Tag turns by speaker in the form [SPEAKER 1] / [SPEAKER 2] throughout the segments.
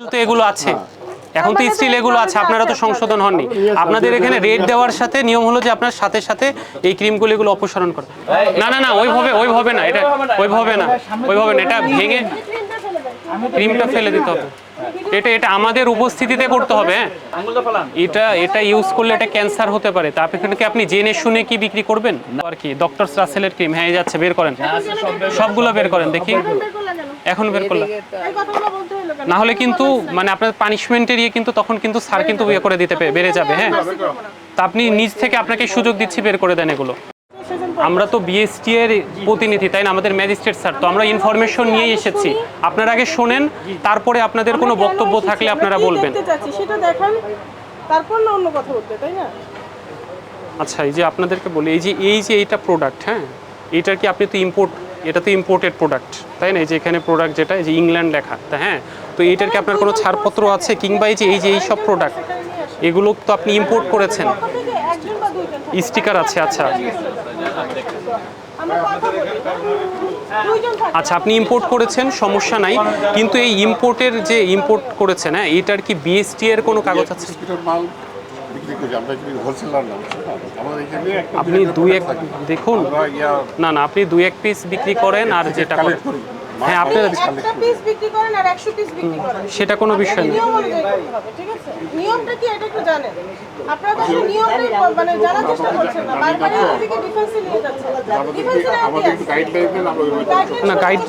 [SPEAKER 1] তো এগুলো আছে। এখন তো স্টিল এগুলো আছে আপনারা তো সংশোধন হননি। আপনাদের এখানে রেট দেওয়ার সাথে নিয়ম হলো যে আপনার সাথে সাথে এই ক্রিমগুলো এগুলো অপসারণ করে। না না না ওইভাবে ওইভাবে না এটা ওইভাবে না ওইভাবে না এটা ভেঙে ক্রিমটা ফেলে দিতে হবে। এটা এটা আমাদের উপস্থিতিতে করতে হবে হ্যাঁ? এটা এটা ইউজ করলে এটা ক্যান্সার হতে পারে। তা আপনি কি আপনি জেনে শুনে কি বিক্রি করবেন? আর কি ডক্টর রাসেলের ক্রিম। হ্যাঁ যাচ্ছে বের করেন। সবগুলো বের করেন দেখি। এখন বের করলাম না হলে কিন্তু মানে আপনার পানিশমেন্টের ইয়ে কিন্তু তখন কিন্তু স্যার কিন্তু ইয়ে করে দিতে বেড়ে যাবে হ্যাঁ? তা আপনি নিজ থেকে আপনাকে সুযোগ দিচ্ছি বের করে দেন এগুলো। আমরা তো বিএসটি এর প্রতিনিধি তাই না? আমাদের ম্যাজিস্ট্রেট স্যার তো আমরা ইনফরমেশন নিয়েই এসেছি। আপনারা আগে শোনেন তারপরে আপনাদের কোনো বক্তব্য থাকলে আপনারা বলবেন।
[SPEAKER 2] সেটা দেখান। তারপর না অন্য কথা বলতে তাই না?
[SPEAKER 1] আচ্ছা এই যে আপনাদেরকে বলি এই যে এই যে এইটা প্রোডাক্ট হ্যাঁ? এইটার কি আপনি তো ইম্পোর্ট এটা তো ইম্পোর্টেড প্রোডাক্ট তাই না? এই যে এখানে প্রোডাক্ট যেটা এই যে ইংল্যান্ড লেখা তা হ্যাঁ? তো এইটার কি আপনার কোনো ছাড়পত্র আছে? কিংবা এই যে এই যে এই সব প্রোডাক্ট এগুলো তো আপনি ইম্পোর্ট করেছেন। স্টিকার আছে আচ্ছা। আচ্ছা আপনি ইম্পোর্ট করেছেন সমস্যা নাই। কিন্তু এই ইম্পোর্টের যে ইম্পোর্ট করেছেন হ্যাঁ এটার কি বিএসটি এর কোনো কাগজ আছে?
[SPEAKER 3] মাল
[SPEAKER 1] আপনি দুই এক দেখুন। না না আপনি দুই এক পিস বিক্রি করেন আর যেটা করেন। হ্যাঁ আপনার
[SPEAKER 2] একটা পিস বিক্রি করেন আর একশো পিস বিক্রি করেন।
[SPEAKER 1] সেটা কোনো বিষয় না।
[SPEAKER 2] নিয়ম অনুযায়ী করতে হবে ঠিক আছে? নিয়মটা কি এটা একটু জানেন? আপনারা তো নিয়মটাই মানে জানার চেষ্টা করছেন না। বারবার এদিকে ডিফেন্সে নিয়ে যাচ্ছেন।
[SPEAKER 3] আমাদের একটু গাইডলাইন দেন আমরা
[SPEAKER 1] না গাইড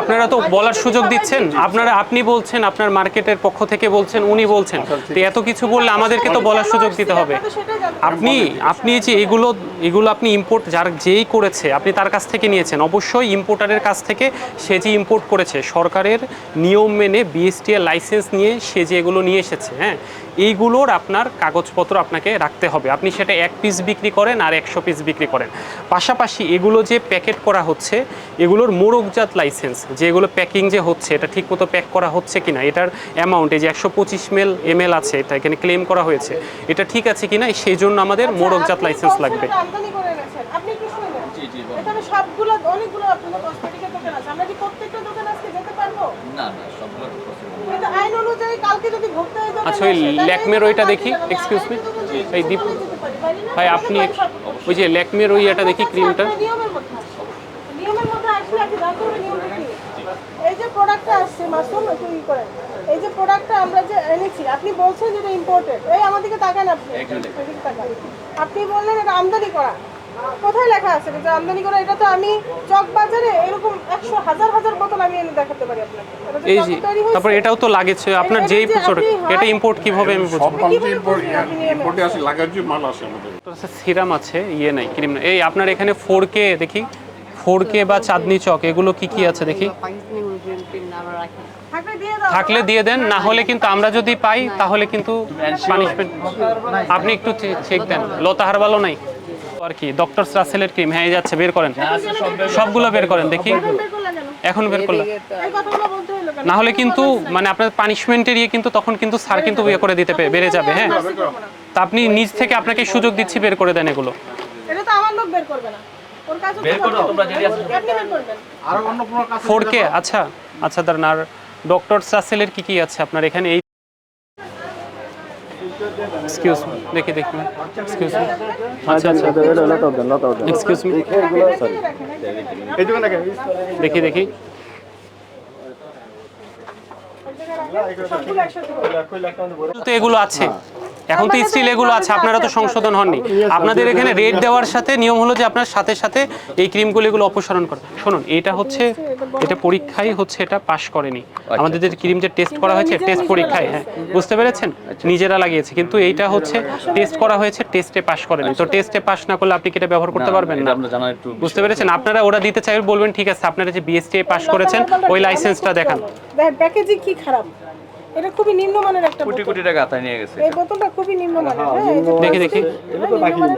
[SPEAKER 1] আপনারা তো বলার সুযোগ দিচ্ছেন। আপনারা আপনি বলছেন আপনার মার্কেটের পক্ষ থেকে বলছেন উনি বলছেন। তো এত কিছু বললে আমাদেরকে তো বলার সুযোগ দিতে হবে। আপনি আপনি যে এগুলো এগুলো আপনি ইম্পোর্ট যার যেই করেছে আপনি তার কাছ থেকে নিয়েছেন। অবশ্যই ইম্পোর্টারের কাছ থেকে সে যে ইম্পোর্ট করেছে সরকারের নিয়ম মেনে বিএসটি এর লাইসেন্স নিয়ে সে যে এগুলো নিয়ে এসেছে হ্যাঁ এইগুলোর আপনার কাগজপত্র আপনাকে রাখতে হবে। আপনি সেটা এক পিস বিক্রি করেন আর একশো পিস বিক্রি করেন। পাশাপাশি এগুলো যে প্যাকেট করা হচ্ছে এগুলোর মোড়কজাত লাইসেন্স যে এগুলো প্যাকিং যে হচ্ছে এটা ঠিকমতো প্যাক করা হচ্ছে কিনা এটার অ্যামাউন্ট এই যে একশো পঁচিশ মেল এম আছে এটা এখানে ক্লেম করা হয়েছে এটা ঠিক আছে কিনা সেই জন্য আমাদের মোড়কজাত
[SPEAKER 2] আপনি
[SPEAKER 1] লাইসেন্স লাগবে।
[SPEAKER 2] আপনি কি সবগুলো অনেকগুলো আপনাদের কসমেটিকের দোকান আছে। আমরা
[SPEAKER 4] না না সবগুলো তো possible
[SPEAKER 2] কিন্তু আইন অনুযায়ী কালকে যদি ভোক্তা
[SPEAKER 1] আচ্ছা, ওই ল্যাকমের ওইটা দেখি,
[SPEAKER 2] তো বলছি,
[SPEAKER 1] এই দীপ-? ভাই আপনি ওই যে ল্যাকমের ওই এটা দেখি ক্রিমটা?
[SPEAKER 2] নিয়মের মধ্যে নিয়মের মধ্যে আসলে আপনি জানতে হবে নিয়মটা কি। এই যে প্রোডাক্টটা আসছে মাসুম একটু করেন। এই যে প্রোডাক্টটা আমরা যে এনেছি আপনি বলছেন যে এটা ইম্পোর্টেড এই আমাদেরকে তাকান আপনি। আপনি বললেন এটা আমদানি করা। কোথায় লেখা আছে? যে আমদানি করা এটা তো আমি চক বাজারে এরকম একশো হাজার হাজার বোতল আমি এনে দেখাতে পারি আপনাকে।
[SPEAKER 1] এই যে
[SPEAKER 2] তৈরি
[SPEAKER 1] তারপর এটাও তো লাগেছে। আপনার যেই
[SPEAKER 2] যে আপনি
[SPEAKER 1] এটা ইম্পোর্ট কীভাবে আমি
[SPEAKER 3] সব
[SPEAKER 1] বুঝব
[SPEAKER 3] ইম্পোর্ট আসে লাগার যে মাল আসে আমাদের।
[SPEAKER 1] সিরাম আছে ইয়ে নাই ক্রিম নাই। এই আপনার এখানে ফোর কে দেখি। ফোর কে বা চাঁদনি চক এগুলো কি কি আছে দেখি?
[SPEAKER 5] না।
[SPEAKER 2] থাকলে দিয়ে
[SPEAKER 1] দেন না হলে কিন্তু আমরা যদি পাই তাহলে কিন্তু পানিশমেন্ট আপনি একটু চেক দেন। লতাহার ভালো নাই? আর কি ডক্টর রাসেলের ক্রিম হ্যাঁ এই যাচ্ছে বের করেন। সবগুলো বের করেন দেখি।
[SPEAKER 2] এখন বের
[SPEAKER 1] করলাম
[SPEAKER 2] এই কথাগুলো বলতে হলো কেন?
[SPEAKER 1] না হলে কিন্তু মানে আপনার পানিশমেন্টের ইয়ে কিন্তু তখন কিন্তু স্যার কিন্তু ইয়ে করে দিতে বেড়ে যাবে হ্যাঁ। তা আপনি নিজ থেকে আপনাকে সুযোগ দিচ্ছি বের করে দেন এগুলো।
[SPEAKER 2] এটা তো আমার লোক বের করবে না ওর কাছে বের করো তোমরা
[SPEAKER 1] আচ্ছা আচ্ছা দাঁড়ান আর ডক্টর সাসেলের কি কি আছে আপনার এখানে? এই এক্সকিউজ মি দেখি দেখি এক্সকিউজ মি আচ্ছা আচ্ছা এক্সকিউজ মি দেখি দেখি
[SPEAKER 2] সবগুলো একসাথে। করো।
[SPEAKER 1] তো এগুলো আছে। এখন তো স্টিল এগুলো আছে আপনারা তো সংশোধন হননি। আপনাদের এখানে রেট দেওয়ার সাথে নিয়ম হলো যে আপনার সাথে সাথে এই ক্রিমগুলো এগুলো অপসারণ করে। শুনুন এটা হচ্ছে এটা পরীক্ষায় হচ্ছে এটা পাশ করেনি। আমাদের যে ক্রিম যে টেস্ট করা হয়েছে টেস্ট পরীক্ষায় হ্যাঁ। বুঝতে পেরেছেন? নিজেরা লাগিয়েছে কিন্তু এইটা হচ্ছে টেস্ট করা হয়েছে টেস্টে পাশ করেনি। তো টেস্টে পাশ না করলে আপনি কি এটা ব্যবহার করতে পারবেন না?
[SPEAKER 4] আমরা জানার একটু
[SPEAKER 1] বুঝতে পেরেছেন? আপনারা ওরা দিতে চাই বলবেন ঠিক আছে আপনারা যে বিএসটি পাশ করেছেন ওই লাইসেন্সটা দেখান।
[SPEAKER 2] প্যাকেজিং কি খারাপ? এটা খুবই নিম্নমানের একটা
[SPEAKER 4] কোটি কোটি টাকা আতায় নিয়ে গেছে
[SPEAKER 2] এই বোতলটা খুবই নিম্নমানের হ্যাঁ এই যে
[SPEAKER 1] দেখি, দেখি।
[SPEAKER 2] এটা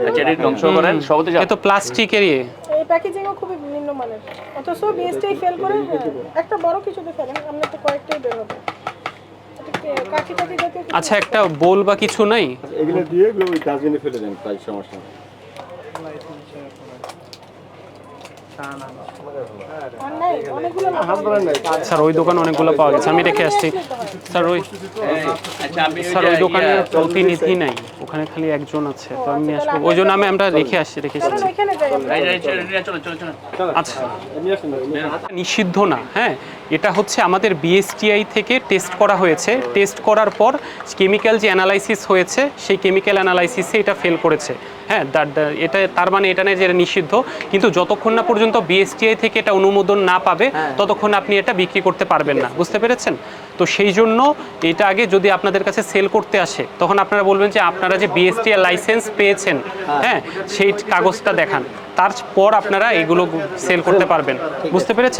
[SPEAKER 4] আচ্ছা এটি ধ্বংস করেন সবতে
[SPEAKER 1] এ তো প্লাস্টিকের ইয়ে
[SPEAKER 2] এই প্যাকেজিংও খুবই নিম্নমানের। অথচ বিএসটাই ফেল করে হ্যাঁ, একটা বড় কিছুতে ফেলেন আমরা তো কয়েকটাই বের হবে?
[SPEAKER 1] আচ্ছা একটা বোল বা কিছু নাই?
[SPEAKER 3] এগুলো দিয়ে ওই ডাস্টবিনে ফেলে দেন তাই সমস্যা নেই।
[SPEAKER 2] আর নাই অনেকগুলো
[SPEAKER 1] স্যার ওই দোকানে অনেকগুলো পাওয়া গেছে। আমি রেখে আসছি। স্যার ওই
[SPEAKER 4] আচ্ছা
[SPEAKER 1] স্যার ওই দোকানে প্রতিনিধি নাই। ওখানে খালি একজন আছে। তো আমি আসব। ওই জন্য আমি আমরা রেখে আসছি রেখে এসেছি আচ্ছা। নিষিদ্ধ না হ্যাঁ? এটা হচ্ছে আমাদের বিএসটিআই থেকে টেস্ট করা হয়েছে। টেস্ট করার পর কেমিক্যাল যে অ্যানালাইসিস হয়েছে সেই কেমিক্যাল অ্যানালাইসিসে এটা ফেল করেছে। হ্যাঁ এটা তার মানে এটা নয় যে এটা নিষিদ্ধ কিন্তু যতক্ষণ না পর্যন্ত বিএসটিআই থেকে এটা অনুমোদন না পাবে ততক্ষণ আপনি এটা বিক্রি করতে পারবেন না। বুঝতে পেরেছেন? তো সেই জন্য এটা আগে যদি আপনাদের কাছে সেল করতে আসে তখন আপনারা বলবেন যে আপনারা যে বিএসটিআই লাইসেন্স পেয়েছেন হ্যাঁ। সেই কাগজটা দেখান। তারপর আপনারা এগুলো সেল করতে পারবেন। বুঝতে পেরেছেন?